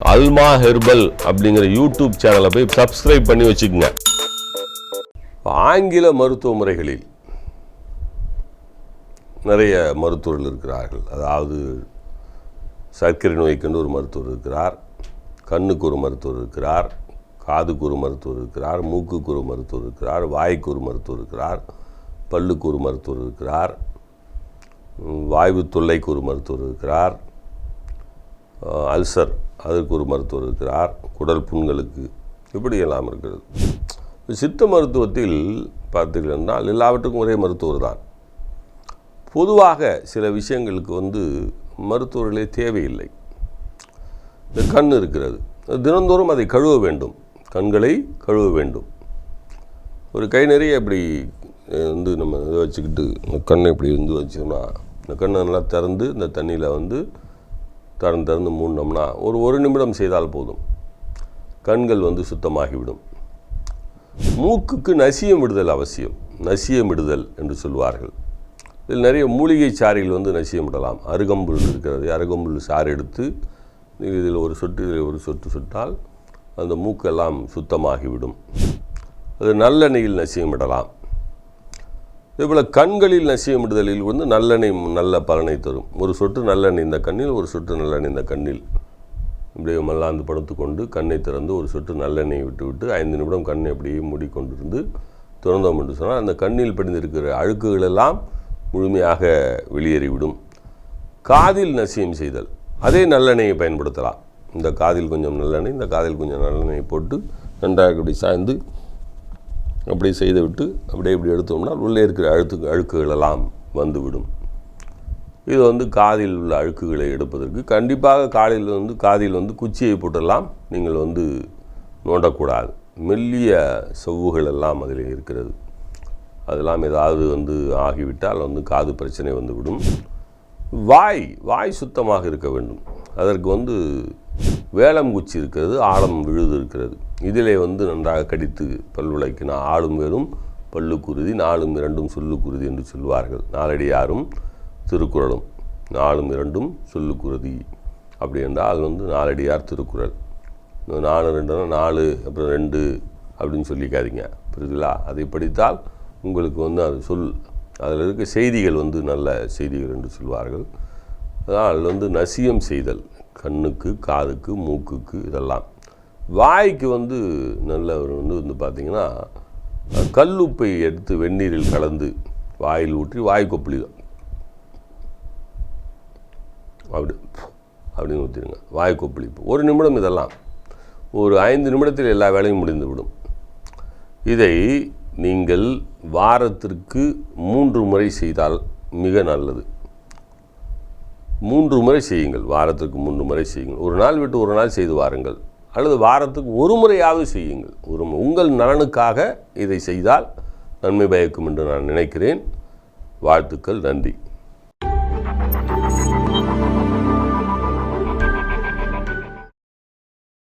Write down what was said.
அல்மா herbal அப்படிங்கிற YouTube சேனலை போய் சப்ஸ்கிரைப் பண்ணி வச்சுக்கோங்க. ஆங்கில மருத்துவ முறைகளில் நிறைய மருத்துவர்கள் இருக்கிறார்கள். அதாவது சர்க்கரை நோய்க்குன்னு ஒரு மருத்துவர் இருக்கிறார் கண்ணுக்கு ஒரு மருத்துவர் இருக்கிறார் காதுக்கு ஒரு மருத்துவர் இருக்கிறார் மூக்குக்கு ஒரு மருத்துவர் இருக்கிறார் வாய்க்கு ஒரு மருத்துவர் இருக்கிறார் பல்லுக்கு ஒரு மருத்துவர் இருக்கிறார் வாய்வு தொல்லைக்கு ஒரு மருத்துவர் இருக்கிறார் அல்சர் அதற்கு ஒரு மருத்துவர் இருக்கிறார். குடல் புண்களுக்கு இப்படி எல்லாம் இருக்கிறது. சித்த மருத்துவத்தில் பார்த்தீர்கள் எல்லாவற்றுக்கும் ஒரே மருத்துவர் தான். பொதுவாக சில விஷயங்களுக்கு வந்து மருத்துவர்களே தேவையில்லை. இந்த கண் இருக்கிறது. தினந்தோறும் அதை கழுவ வேண்டும். கண்களை கழுவ வேண்டும். ஒரு கை நிறைய இப்படி வந்து நம்ம இதை வச்சுக்கிட்டு கண்ணை இப்படி இருந்து வச்சோம்னா இந்த கண்ணை நல்லா திறந்து இந்த தண்ணியில் வந்து திறந்து திறந்து மூடினோம்னா ஒரு ஒரு நிமிடம் செய்தால் போதும். கண்கள் வந்து சுத்தமாகிவிடும். மூக்குக்கு நசியம் விடுதல் அவசியம். நசியம் விடுதல் என்று சொல்வார்கள். இதில் நிறைய மூலிகை சாறில் வந்து நசியம் விடலாம். அருகம்புல் இருக்கிறது. அருகம்புல் சாறு எடுத்து இதில் ஒரு சொட்டு இதில் ஒரு சொட்டு சுட்டால் அந்த மூக்கெல்லாம் சுத்தமாகிவிடும். அது நல்லெண்ணெயில் நசியம் விடலாம். இதேபோல் கண்களில் நசியமிடுதலில் வந்து நல்லெண்ணெய் நல்ல பலனை தரும். ஒரு சொட்டு நல்லெண்ணெய் இந்த கண்ணில் ஒரு சொட்டு நல்லெண்ணெய் இந்த கண்ணில். இப்படியே மல்லாந்து படுத்துக்கொண்டு கண்ணை திறந்து ஒரு சொட்டு நல்லெண்ணெய் விட்டு விட்டு ஐந்து நிமிடம் கண்ணை அப்படியே மூடிக்கொண்டிருந்து திறந்தோம் என்று சொன்னால் அந்த கண்ணில் படிந்திருக்கிற அழுக்குகளெல்லாம் முழுமையாக வெளியேறிவிடும். காதில் நசியம் செய்தல். அதே நல்லெண்ணெயை பயன்படுத்தலாம். இந்த காதில் கொஞ்சம் நல்லெண்ணெய் இந்த காதில் கொஞ்சம் நல்லெண்ணெய் போட்டு நன்றாக இப்படி சாய்ந்து அப்படி செய்துவிட்டு அப்படியே இப்படி எடுத்தோம்னா உள்ளே இருக்கிற அழுத்து அழுக்குகளெல்லாம் வந்துவிடும். இது வந்து காதில் உள்ள அழுக்குகளை எடுப்பதற்கு கண்டிப்பாக காலில் வந்து காதில் வந்து குச்சியை போட்டெல்லாம் நீங்கள் வந்து நோண்டக்கூடாது. மெல்லிய செவ்வுகள் எல்லாம் அதில் இருக்கிறது. அதெல்லாம் ஏதாவது வந்து ஆகிவிட்டால் வந்து காது பிரச்சனை வந்துவிடும். வாய் வாய் சுத்தமாக இருக்க வேண்டும். அதற்கு வந்து வேளங்குச்சி இருக்கிறது ஆழம் விழுது இருக்கிறது இதிலே வந்து நன்றாக கடித்து பல் விளக்கினா ஆளும் வேறும் பல்லுக்குருதி நாளும் இரண்டும் சொல்லுக்குருதி என்று சொல்வார்கள் நாலடியாரும் திருக்குறளும் நாலும் இரண்டும் சொல்லுக்குருதி அப்படி என்றால் வந்து நாலடியார் திருக்குறள். நாலு ரெண்டுனா நாலு அப்புறம் ரெண்டு அப்படின்னு சொல்லிக்காதீங்க. புரியுதுங்களா? அதை படித்தால் உங்களுக்கு வந்து அது சொல் அதில் இருக்க செய்திகள் வந்து நல்ல செய்திகள் என்று சொல்வார்கள். அதனால் வந்து நசியம் செய்தல் கண்ணுக்கு காதுக்கு மூக்குக்கு இதெல்லாம். வாய்க்கு வந்து நல்ல ஒரு வந்து வந்து பார்த்திங்கன்னா கல்லுப்பை எடுத்து வெந்நீரில் கலந்து வாயில் ஊற்றி வாய் கொப்பளிதான் அப்படி அப்படின்னு ஊற்றிடுங்க. வாய் கொப்பளிப்பு. ஒரு நிமிடம் இதெல்லாம். ஒரு ஐந்து நிமிடத்தில் எல்லா வேலையும் முடிந்துவிடும். இதை நீங்கள் வாரத்திற்கு மூன்று முறை செய்தால் மிக நல்லது. மூன்று முறை செய்யுங்கள் வாரத்திற்கு மூன்று முறை செய்யுங்கள். ஒரு நாள் விட்டு ஒரு நாள் செய்து வாருங்கள். அல்லது வாரத்துக்கு ஒரு முறையாவது செய்யுங்கள். ஒரு உங்கள் நலனுக்காக இதை செய்தால் நன்மை பயக்கும் என்று நான் நினைக்கிறேன். வாழ்த்துக்கள் நன்றி.